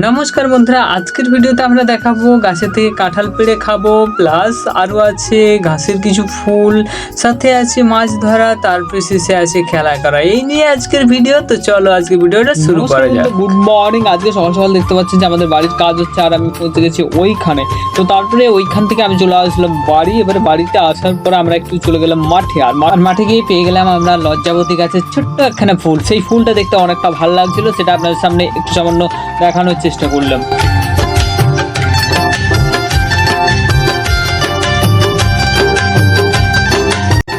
নমস্কার বন্ধুরা আজকের ভিডিওতে আমরা দেখাবো গাছে থেকে কাঁঠাল পেড়ে খাব প্লাস আরও আছে ঘাসের কিছু ফুল সাথে আছে মাছ ধরা তারপরে শেষে আছে খেলা করা। এই নিয়ে আজকের ভিডিও তো চলো আজকে ভিডিওটা শুরু করা যাক। গুড মর্নিং আজকে সকাল সকাল দেখতে পাচ্ছি যে আমাদের বাড়ির কাজ হচ্ছে আর আমি পৌঁছে গেছি ওইখানে। তো তারপরে ওইখান থেকে আমি চলে আসলাম বাড়ি। এবারে বাড়িতে আসার পরে আমরা একটু চলে গেলাম মাঠে। আর মাঠে গিয়ে পেয়ে গেলাম আমরা লজ্জাবতী গাছের ছোট্ট একখানে ফুল। সেই ফুলটা দেখতে অনেকটা ভালো লাগছিল। সেটা আপনাদের সামনে একটু সামান্য দেখানোর চেষ্টা করলাম।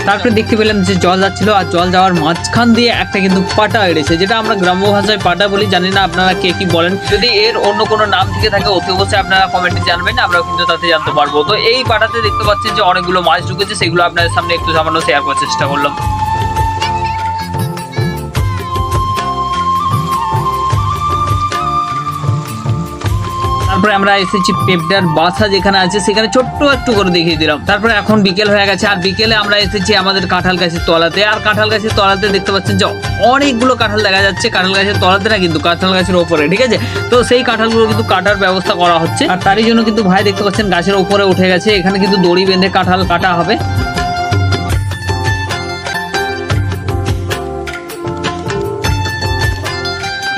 তারপরে দেখতে পেলাম যে জল যাচ্ছিল, আর জল যাওয়ার মাঝখান দিয়ে একটা কিন্তু পাটা এড়েছে, যেটা আমরা গ্রাম্য ভাষায় পাটা বলি, জানি না আপনারা কে কি বলেন। যদি এর অন্য কোনো নাম থেকে থাকে, অতি অবশ্যই আপনারা কমেন্টে জানবেন, আমরাও কিন্তু তাতে জানতে পারব। তো এই পাটাতে দেখতে পাচ্ছেন যে অনেকগুলো মাছ ঢুকেছে, সেগুলো আপনাদের সামনে একটু সামান্য শেয়ার করার চেষ্টা করলাম। তারপরে আমরা এসেছি পেপডার বাসা যেখানে আছে, সেখানে ছোট্ট একটু করে দেখিয়ে দিলাম। তারপরে এখন বিকেল হয়ে গেছে, আর বিকেলে আমরা এসেছি আমাদের কাঁঠাল গাছের তলাতে। আর কাঁঠাল গাছের তলাতে দেখতে পাচ্ছেন যে অনেকগুলো কাঁঠাল দেখা যাচ্ছে। কাঁঠাল গাছের তলাতে না কিন্তু, কাঁঠাল গাছের ওপরে, ঠিক আছে? তো সেই কাঁঠালগুলো কিন্তু কাটার ব্যবস্থা করা হচ্ছে। আর তারই জন্য কিন্তু ভাই দেখতে পাচ্ছেন গাছের উপরে উঠে গেছে। এখানে কিন্তু দড়ি বেঁধে কাঁঠাল কাটা হবে।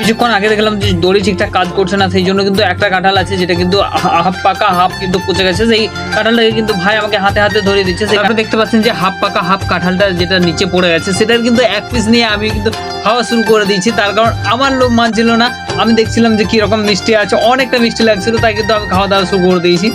কিছুক্ষণ আগে দেখলাম যে দড়ি ঠিকঠাক কাজ করছে না সেই জন্য কিন্তু একটা কাঁঠাল আছে যেটা কিন্তু হাফ পাকা হাফ কিন্তু পচে গেছে। সেই কাঁঠালটাকে কিন্তু ভাই আমাকে হাতে হাতে ধরে দিচ্ছে। তারপরে দেখতে পাচ্ছেন যে হাফ পাকা হাফ কাঁঠালটা যেটা নিচে পড়ে গেছে সেটার কিন্তু এক পিস নিয়ে আমি কিন্তু খাওয়া শুরু করে দিয়েছি। তার কারণ আমার লোভ মানছিল না। আমি দেখছিলাম যে কি রকম মিষ্টি আছে অনেকটা মিষ্টি লাগছিল তাই কিন্তু আমি খাওয়া দাওয়া শুরু করে দিয়েছি।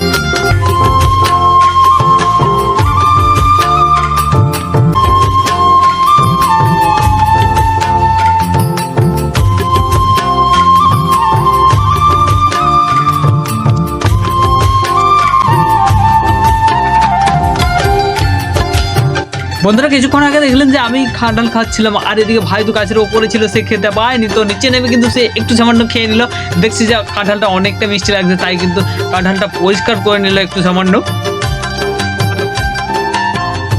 বন্ধুরা কিছুক্ষণ আগে দেখলেন যে আমি খাডাল খাচ্ছিলাম, আর এদিকে ভাই তো গাছের ওপরে ছিল, সে খেতে পায়নি তো নিচে নেমে কিন্তু সে একটু সামান্য খেয়ে নিল। দেখছি যে কাঁঠালটা অনেকটা মিষ্টি লাগছে, তাই কিন্তু কাঁঠালটা পরিষ্কার করে নিল একটু সামান্য।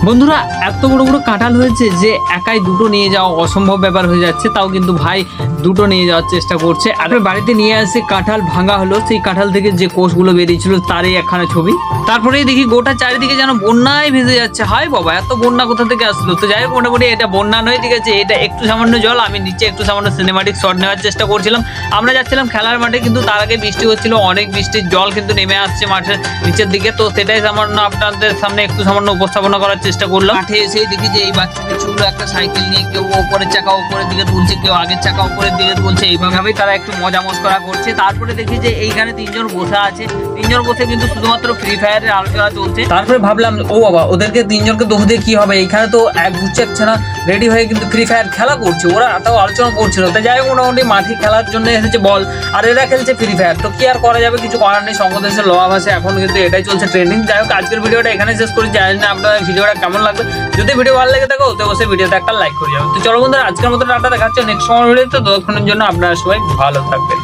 বন্ধুরা, এত বড় বড় কাঁঠাল হয়েছে যে একাই দুটো নিয়ে যাওয়া অসম্ভব ব্যাপার হয়ে যাচ্ছে। তাও কিন্তু ভাই দুটো নিয়ে যাওয়ার চেষ্টা করছে। আর বাড়িতে নিয়ে আসে কাঁঠাল ভাঙা হলো। সেই কাঁঠাল থেকে যে কোষগুলো বেরিয়েছিল, তারই একখানা ছবি। তারপরেই দেখি গোটা চারিদিকে যেন বন্যায় ভেসে যাচ্ছে। হাই বাবা, এত বন্যা কোথা থেকে আসলো? তো যাই হোক, মোটামুটি এটা বন্যা নয়, ঠিক আছে? এটা একটু সামান্য জল। আমি নিচে একটু সামান্য সিনেমাটিক শট নেওয়ার চেষ্টা করছিলাম। আমরা যাচ্ছিলাম খেলার মাঠে, কিন্তু তার আগে বৃষ্টি হচ্ছিল, অনেক বৃষ্টির জল কিন্তু নেমে আসছে মাঠের নিচের দিকে। তো সেটাই সামান্য আপনাদের সামনে একটু সামান্য উপস্থাপনা করার চেষ্টা করলাম। মাঠে এসেই দেখি যে এই বাচ্চাকে ছোট একটা সাইকেল নিয়ে কেউ ওপরের চাকা উপরের দিকে তুলছে, কেউ আগের চাকা উপরের দিকে তুলছে। এইভাবেই তারা একটু মজা মস্করা করছে। তারপরে দেখি যে এইখানে তিনজন বসে আছে। তিনজন বসে কিন্তু শুধুমাত্র ফ্রি ফায়ারের আলোচনা চলছে। তারপরে ভাবলাম, ও বাবা, ওদেরকে তিনজনকে দোষ দিয়ে কি হবে? এইখানে তো এক গুচ্ছ একছানা রেডি হয়ে কিন্তু ফ্রি ফায়ার খেলা করছে। ওরা তাও আলোচনা করছিল। তাই যাই হোক, মোটামুটি মাঠে খেলার জন্য এসেছে বল। আর এরা খেলছে ফ্রি ফায়ার তো কি আর করা যাবে? কিছু করার নেই। সঙ্গদেশের লোয়া ভাষা এখন কিন্তু এটাই চলছে ট্রেন্ডিং যাই হোক, আজকের ভিডিওটা এখানে শেষ করি। জানি না আপনার ভিডিওটা কেমন লাগবে? যদি ভিডিও ভালো লাগে দেখো তো অবশ্যই ভিডিওতে একটা লাইক করে যাবে। তো চলো বন্ধুরা, আজকের মতো টাটা, দেখাচ্ছে নেক্সট সময় ভিডিওতে ততক্ষণের জন্য আপনারা সবাই ভালো থাকবেন।